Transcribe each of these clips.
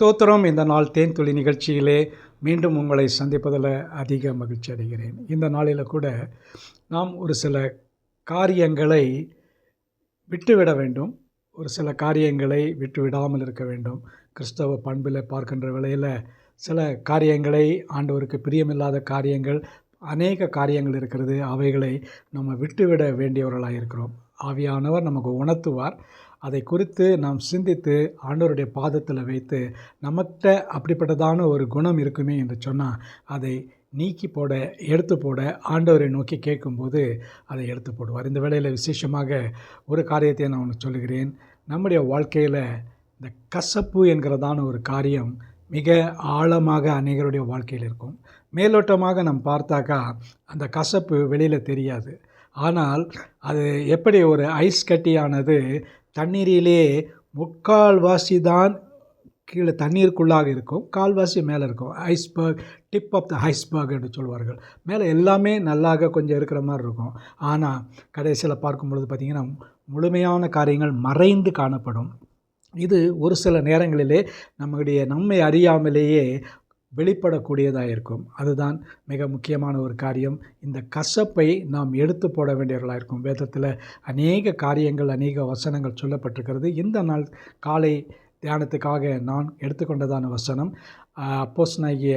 ஸ்தோத்திரம். இந்த நாள் தேன் துளி நிகழ்ச்சியிலே மீண்டும் உங்களை சந்திப்பதில் அதிக மகிழ்ச்சி அடைகிறேன். இந்த நாளில் கூட நாம் ஒரு சில காரியங்களை விட்டுவிட வேண்டும். ஒரு சில காரியங்களை விட்டு விடாமல் இருக்க வேண்டும். கிறிஸ்தவ பண்பில் பார்க்கின்ற வேளையில் சில காரியங்களை ஆண்டவருக்கு பிரியமில்லாத காரியங்கள் அநேக காரியங்கள் இருக்கிறது. அவைகளை நம்ம விட்டுவிட வேண்டியவர்களாக இருக்கிறோம் ஆவியானவர் நமக்கு உணர்த்துவார். அதை குறித்து நாம் சிந்தித்து ஆண்டவருடைய பாதத்தில் வைத்து நமக்கிட்ட அப்படிப்பட்டதான ஒரு குணம் இருக்குமே என்று சொன்னால் அதை நீக்கி போட எடுத்து போட ஆண்டவரை நோக்கி கேட்கும்போது அதை எடுத்து போடுவார். இந்த வேளையில் விசேஷமாக ஒரு காரியத்தை நான் உனக்கு சொல்லுகிறேன். நம்முடைய வாழ்க்கையில் இந்த கசப்பு என்கிறதான ஒரு காரியம் மிக ஆழமாக அநேகருடைய வாழ்க்கையில் இருக்கும். மேலோட்டமாக நாம் பார்த்தாக்கா அந்த கசப்பு வெளியில் தெரியாது. ஆனால் அது எப்படி ஒரு ஐஸ் கட்டியானது தண்ணீரிலே முக்கால்வாசி தான் கீழே தண்ணீருக்குள்ளாக இருக்கும். கால்வாசி மேலே இருக்கும். Iceberg tip of the iceberg என்று சொல்வார்கள். மேலே எல்லாமே நல்லாக கொஞ்சம் இருக்கிற மாதிரி இருக்கும். ஆனால் கடைசியில் பார்க்கும் பொழுது பார்த்திங்கன்னா முழுமையான காரியங்கள் மறைந்து காணப்படும். இது ஒரு சில நேரங்களிலே நம்முடைய நம்மை அறியாமலேயே வெளிப்படக்கூடியதாக இருக்கும். அதுதான் மிக முக்கியமான ஒரு காரியம். இந்த கசப்பை நாம் எடுத்து போட வேண்டியவர்களாக இருக்கும். வேதத்தில் அநேக காரியங்கள் அநேக வசனங்கள் சொல்லப்பட்டிருக்கிறது. இந்த நாள் காலை தியானத்துக்காக நான் எடுத்துக்கொண்டதான வசனம். அப்போஸ் நாகிய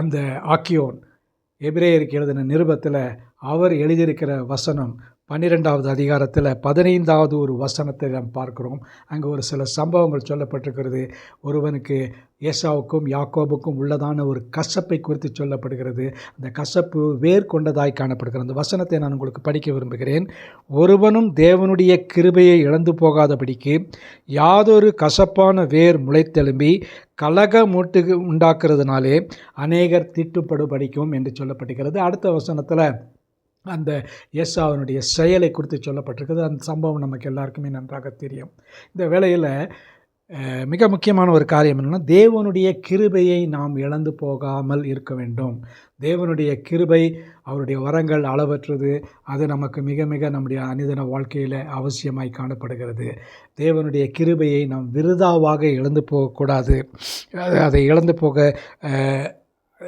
அந்த ஆக்கியோன் எபிரேயருக்கு எழுதின நிருபத்தில் அவர் எழுதியிருக்கிற வசனம் பன்னிரெண்டாவது அதிகாரத்தில் பதினைந்தாவது ஒரு வசனத்தை நாம் பார்க்குறோம். அங்கே ஒரு சில சம்பவங்கள் சொல்லப்பட்டிருக்கிறது. ஒருவனுக்கு ஏசாவுக்கும் யாக்கோபுக்கும் உள்ளதான ஒரு கசப்பை குறித்து சொல்லப்படுகிறது. அந்த கசப்பு வேர் கொண்டதாய் காணப்படுகிறது. அந்த வசனத்தை நான் உங்களுக்கு படிக்க விரும்புகிறேன். ஒருவனும் தேவனுடைய கிருபையை இழந்து போகாதபடிக்கு யாதொரு கசப்பான வேர் முளைத்தெலும்பி கலக மூட்டு உண்டாக்குறதுனாலே அநேகர் திட்டுப்படுபடிக்கும் என்று சொல்லப்படுகிறது அடுத்த வசனத்தில் அந்த அவனுடைய செயலை குறித்து சொல்லப்பட்டிருக்குது. அந்த சம்பவம் நமக்கு எல்லாருக்குமே நன்றாக தெரியும். இந்த வேளையில் மிக முக்கியமான ஒரு காரியம் என்னென்னா தேவனுடைய கிருபையை நாம் இழந்து போகாமல் இருக்க வேண்டும். தேவனுடைய கிருபை அவருடைய வரங்கள் அளவற்றது. அது நமக்கு மிக மிக நம்முடைய அனிதன வாழ்க்கையில் அவசியமாய் காணப்படுகிறது. தேவனுடைய கிருபையை நாம் விருதாவாக இழந்து போகக்கூடாது. அதை இழந்து போக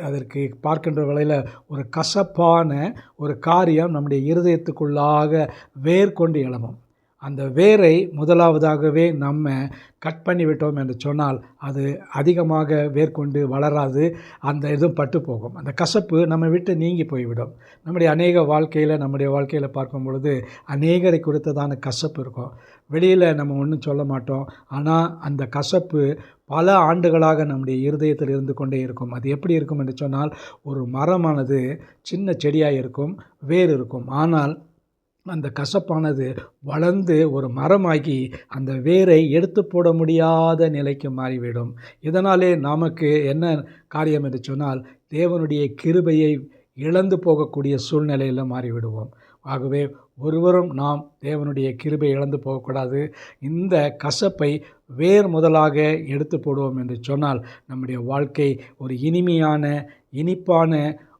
அதற்கு பார்க்கின்ற வேளையில் ஒரு கசப்பான ஒரு காரியம் நம்முடைய இருதயத்துக்குள்ளாக வேர் கொண்டு எழும்பும். அந்த வேரை முதலாவதாகவே நம்ம கட் பண்ணிவிட்டோம் என்று சொன்னால் அது அதிகமாக வேர்கொண்டு வளராது அந்த இதுவும் பட்டு போகும். அந்த கசப்பு நம்ம விட்டு நீங்கி போய்விடும். நம்முடைய அநேக வாழ்க்கையில் நம்முடைய வாழ்க்கையில் பார்க்கும் பொழுது அநேகரை குறித்ததான கசப்பு இருக்கும். வெளியில் நம்ம ஒன்றும் சொல்ல மாட்டோம். ஆனால் அந்த கசப்பு பல ஆண்டுகளாக நம்முடைய இருதயத்தில் இருந்து கொண்டே இருக்கும். அது எப்படி இருக்கும் என்று சொன்னால் ஒரு மரமானது சின்ன செடியாக இருக்கும் வேர் இருக்கும். ஆனால் அந்த கசப்பானது வளர்ந்து ஒரு மரமாகி அந்த வேரை எடுத்து போட முடியாத நிலைக்கு மாறிவிடும். இதனாலே நமக்கு என்ன காரியம் என்று சொன்னால் தேவனுடைய கிருபையை இழந்து போகக்கூடிய சூழ்நிலையில் மாறிவிடுவோம். ஆகவே ஒருவரும் நாம் தேவனுடைய கிருபை இழந்து போகக்கூடாது. இந்த கசப்பை வேர் முதலாக எடுத்து போடுவோம் என்று சொன்னால் நம்முடைய வாழ்க்கை ஒரு இனிமையான இனிப்பான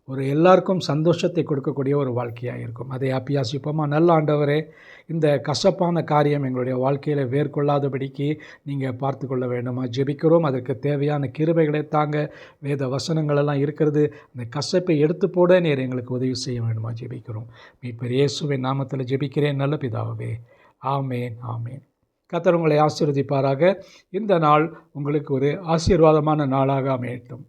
ஒரு எல்லாருக்கும் சந்தோஷத்தை கொடுக்கக்கூடிய ஒரு வாழ்க்கையாக இருக்கும். அதை அப்பியாசிப்போமா நல்ல ஆண்டவரே இந்த கசப்பான காரியம் எங்களுடைய வாழ்க்கையில் வேர்கொள்ளாதபடிக்கு நீங்கள் பார்த்து கொள்ள வேண்டுமா? ஜெபிக்கிறோம். அதற்கு தேவையான கிருபைகளை தாங்க வேத வசனங்களெல்லாம் இருக்கிறது. அந்த கசப்பை எடுத்து போட நேர் எங்களுக்கு உதவி செய்ய வேண்டுமா? ஜெபிக்கிறோம். மீட்பர் இயேசுவின் நாமத்தில் ஜெபிக்கிறேன். நல்ல பிதாவே. ஆமேன் ஆமேன். கத்தர் உங்களை ஆசீர்வதிப்பாராக. இந்த நாள் உங்களுக்கு ஒரு ஆசீர்வாதமான நாளாக அமையட்டும்.